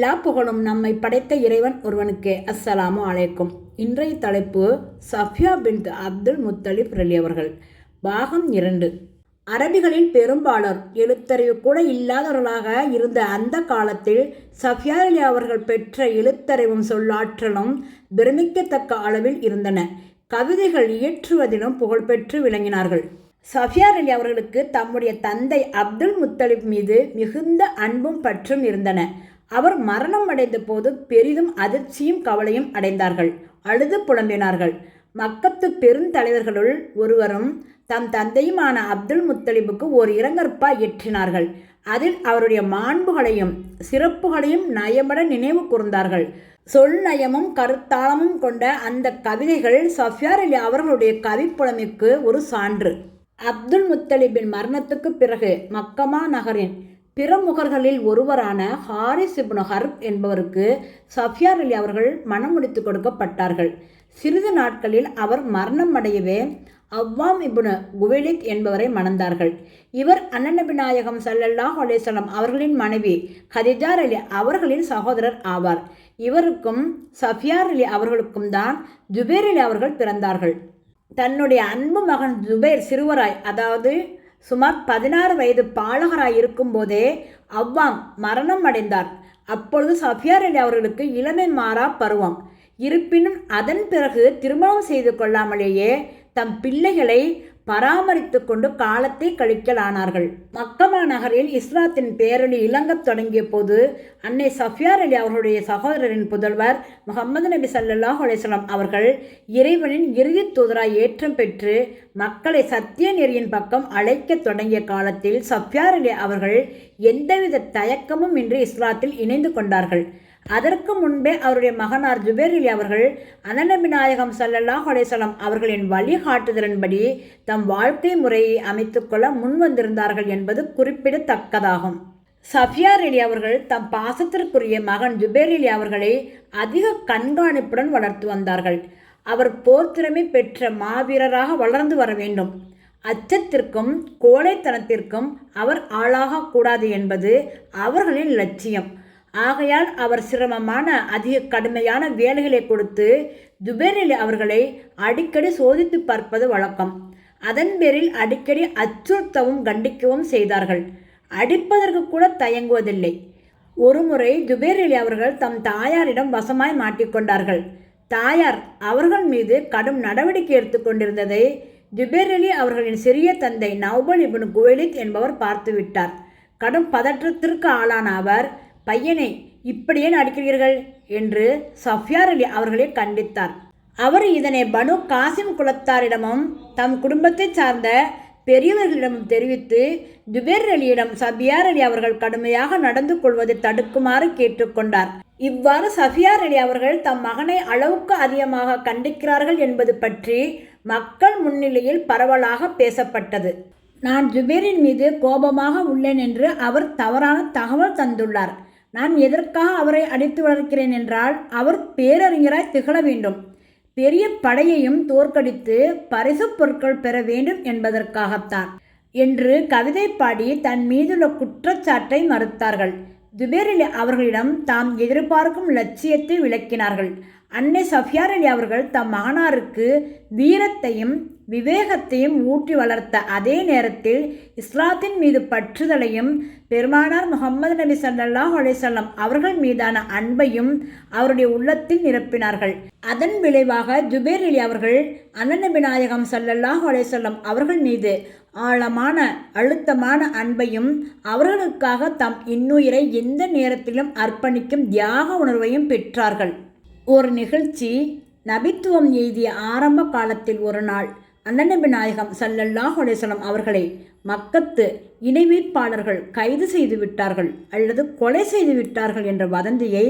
எல்லா புகழும் நம்மை படைத்த இறைவன் ஒருவனுக்கே. அஸ்ஸலாமு அலைக்கும். இன்றைய தலைப்பு சஃபியா பின் அப்துல் முத்தலிப் ரலி அவர்கள் பாகம் இரண்டு. அரபிகளில் பெரும்பாலர் எழுத்தறிவு கூட இல்லாதவர்களாக இருந்த அந்த காலத்தில் சஃபியா அலி அவர்கள் பெற்ற எழுத்தறிவும் சொல்லாற்றலும் பிரமிக்கத்தக்க அளவில் இருந்தன. கவிதைகள் இயற்றுவதிலும் புகழ்பெற்று விளங்கினார்கள். சஃபியார் அலி அவர்களுக்கு தம்முடைய தந்தை அப்துல் முத்தலிப் மீது மிகுந்த அன்பும் பற்றும் இருந்தன. அவர் மரணம் அடைந்த போது பெரிதும் அதிர்ச்சியும் கவலையும் அடைந்தார்கள். அழுது புலம்பினார்கள். மக்கத்து பெருந்தலைவர்களுள் ஒருவரும் தம் தந்தையுமான அப்துல் முத்தலிபுக்கு ஓர் இரங்கற்பா இயற்றினார்கள் அதில் அவருடைய மாண்புகளையும் சிறப்புகளையும் நயமட நினைவு கூர்ந்தார்கள். சொல் நயமும் கருத்தாளமும் கொண்ட அந்த கவிதைகள் சஃபியார் அலி அவர்களுடைய கவிப்புலமைக்கு ஒரு சான்று. அப்துல் முத்தலிபின் மரணத்துக்கு பிறகு மக்கமா நகரின் பிரமுகர்களில் ஒருவரான ஹாரிஸ் இப்னு ஹர்ப் என்பவருக்கு சஃபியார் அலி அவர்கள் மனம் முடித்து கொடுக்கப்பட்டார்கள். சிறிது நாட்களில் அவர் மரணம் அடையவே அவ்வாம் இப்னு குவெலித் என்பவரை மணந்தார்கள். இவர் அண்ணநபி நாயகம் சல்லல்லாஹ் அலேசலம் அவர்களின் மனைவி ஹதிஜார் அலி அவர்களின் சகோதரர் ஆவார். இவருக்கும் சஃபியார் அலி அவர்களுக்கும் தான் ஜுபேர் அலி அவர்கள் பிறந்தார்கள். தன்னுடைய அன்பு மகன் ஜுபேர் சிறுவராய் அதாவது சுமார் பதினாறு வயது பாலகராய் இருக்கும்போதே அவ்வாம் மரணம் அடைந்தார். அப்பொழுது சஃபியார் அலி அவர்களுக்கு இளமை மாறா பருவம். இருப்பினும் அதன் பிறகு திருமணம் செய்து கொள்ளாமலேயே தம் பிள்ளைகளை பராமரித்து கொண்டு காலத்தை கழிக்கலானார்கள். மக்கமா நகரில் இஸ்லாத்தின் பேரணி இளங்கத் தொடங்கிய போது அன்னை சஃபியார் அலி அவர்களுடைய சகோதரரின் புதல்வர் முகமது நபி சல்லாஹ் அலிஸ்லாம் அவர்கள் இறைவனின் இறுதி தூதராய் ஏற்றம் பெற்று மக்களை சத்திய நெறியின் பக்கம் அழைக்க தொடங்கிய காலத்தில் சஃபியார் அலி அவர்கள் எந்தவித தயக்கமும் இன்றி இஸ்லாத்தில் இணைந்து கொண்டார்கள். அதற்கு முன்பே அவருடைய மகனார் ஜுபேரிலி அவர்கள் அனநபி நாயகம் சல்லல்லாஹ் அலேசலம் அவர்களின் வழிகாட்டுதலின்படி தம் வாழ்க்கை முறையை அமைத்துக்கொள்ள முன்வந்திருந்தார்கள் என்பது குறிப்பிடத்தக்கதாகும். சஃபியார் அலி அவர்கள் தம் பாசத்திற்குரிய மகன் ஜுபேர் அலி அவர்களை அதிக கண்காணிப்புடன் வளர்த்து வந்தார்கள். அவர் போர்த்திறமை பெற்ற மாவீரராக வளர்ந்து வர வேண்டும். அச்சத்திற்கும் கோழைத்தனத்திற்கும் அவர் ஆளாகக்கூடாது என்பது அவர்களின் லட்சியம். ஆகையால் அவர் சிரமமான அதிக கடுமையான வேலைகளை கொடுத்து துபேரில் அவர்களை அடிக்கடி சோதித்து பார்ப்பது வழக்கம். அதன் பேரில் அடிக்கடி அச்சுறுத்தவும் கண்டிக்கவும் செய்தார்கள். அடிப்பதற்கு கூட தயங்குவதில்லை. ஒருமுறை ஜுபேர் அவர்கள் தம் தாயாரிடம் வசமாய் மாட்டிக்கொண்டார்கள் தாயார் அவர்கள் மீது கடும் நடவடிக்கை எடுத்துக்கொண்டிருந்ததை ஜுபேரலி அவர்களின் சிறிய தந்தை நவ்பல் இபின் குவேலித் என்பவர் பார்த்துவிட்டார். கடும் பதற்றத்திற்கு ஆளான அவர் பையனை இப்படியே நடிக்கிறீர்கள் என்று சஃப்யார் அலி அவர்களை கண்டித்தார். அவர் இதனை பனு காசிம் குலத்தாரிடமும் தம் குடும்பத்தை சார்ந்த பெரியவர்களிடமும் தெரிவித்து ஜுபேர் அலியிடம் சஃபியார் அலி அவர்கள் கடுமையாக நடந்து கொள்வதை தடுக்குமாறு கேட்டுக்கொண்டார் இவ்வாறு சஃபியார் அலி அவர்கள் தம் மகனை அளவுக்கு அதிகமாக கண்டிக்கிறார்கள் என்பது பற்றி மக்கள் முன்னிலையில் பரவலாக பேசப்பட்டது. நான் ஜுபேரின் மீது கோபமாக உள்ளேன் என்று அவர் தவறான தகவல் தந்துள்ளார். நான் எதற்காக அவரை அடித்து வளர்க்கிறேன் என்றால் அவர் பேரறிஞராய் திகழ வேண்டும். பெரிய படையையும் தோற்கடித்து பரிசு பொருட்கள் பெற வேண்டும் என்பதற்காகத்தான். என்று கவிதை பாடி தன் மீதுள்ள குற்றச்சாட்டை மறுத்தார்கள். துபேரலி அவர்களிடம் தாம் எதிர்பார்க்கும் லட்சியத்தை விளக்கினார்கள். அன்னை சஃபியார் அலி அவர்கள் தம் மகனாருக்கு வீரத்தையும் விவேகத்தையும் ஊற்றி வளர்த்த அதே நேரத்தில் இஸ்லாத்தின் மீது பற்றுதலையும் பெருமானார் முகமது நபி சல்லாஹ் அலிசல்லாம் அவர்கள் மீதான அன்பையும் அவருடைய உள்ளத்தில் நிரப்பினார்கள். அதன் விளைவாக ஜுபேர் அலி அவர்கள் அண்ணநபி நாயகம் சல்லல்லாஹ் அலிசல்லாம் அவர்கள் மீது ஆழமான அழுத்தமான அன்பையும் அவர்களுக்காக தம் இன்னுயிரை எந்த நேரத்திலும் அர்ப்பணிக்கும் தியாக உணர்வையும் பெற்றார்கள். ஒரு நிகழ்ச்சி நபித்துவம் எய்திய ஆரம்ப காலத்தில் ஒரு நாள் அண்ணநபி நாயகம் சல்லல்லாஹ் அலேசலம் அவர்களை மக்கத்து இணைவைப்பாளர்கள் கைது செய்து விட்டார்கள் அல்லது கொலை செய்து விட்டார்கள் என்ற வதந்தியை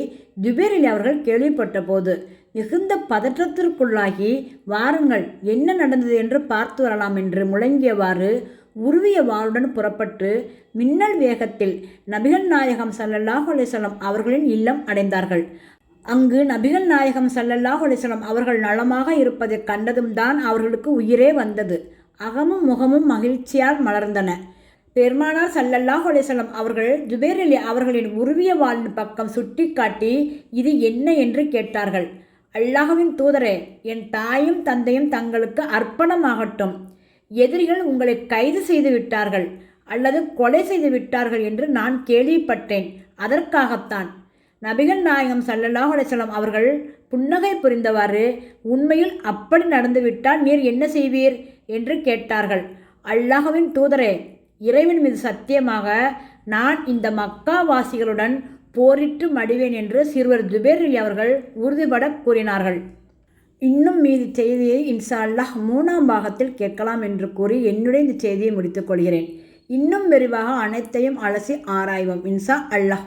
ஜுபேரில் அவர்கள் கேள்விப்பட்ட போது மிகுந்த பதற்றத்திற்குள்ளாகி வாருங்கள் என்ன நடந்தது என்று பார்த்து வரலாம் என்று முழங்கியவாறு உருவிய வாளுடன் புறப்பட்டு மின்னல் வேகத்தில் நபிகள் நாயகம் சல்லல்லாஹ் அலிசல்லாம் அவர்களின் இல்லம் அடைந்தார்கள். அங்கு நபிகள் நாயகம் சல்லல்லாஹ் அலிஸ்லாம் அவர்கள் நலமாக இருப்பதைக் கண்டதும் தான் அவர்களுக்கு உயிரே வந்தது. அகமும் முகமும் மகிழ்ச்சியால் மலர்ந்தன. பெருமானார் சல்லல்லாஹ் அலைஹிஸ்ஸலாம் அவர்கள் ஜுபேர் அலி அவர்களின் உருவிய வாளின் பக்கம் சுட்டிக்காட்டி இது என்ன என்று கேட்டார்கள். அல்லாஹுவின் தூதரே என் தாயும் தந்தையும் தங்களுக்கு அர்ப்பணமாகட்டும். எதிரிகள் உங்களை கைது செய்து விட்டார்கள் அல்லது கொலை செய்து விட்டார்கள் என்று நான் கேள்விப்பட்டேன். அதற்காகத்தான். நபிகள் நாயகம் சல்லல்லாஹ் அலிஸ்லாம் அவர்கள் புன்னகை புரிந்தவாறு உண்மையில் அப்படி நடந்துவிட்டால் நீர் என்ன செய்வீர்? என்று கேட்டார்கள். அல்லாஹவின் தூதரே இறைவன் மீது சத்தியமாக நான் இந்த மக்காவாசிகளுடன் போரிட்டு மடிவேன் என்று சிறுவர் துபேர் அவர்கள் உறுதிபட கூறினார்கள். இன்னும் மீதி செய்தியை இன்ஷா அல்லாஹ் மூணாம் பாகத்தில் கேட்கலாம் என்று கூறி என்னுடைய இந்த செய்தியை முடித்துக் கொள்கிறேன். இன்னும் விரிவாக அனைத்தையும் அலசி ஆராய்வோம். இன்ஷா அல்லாஹ்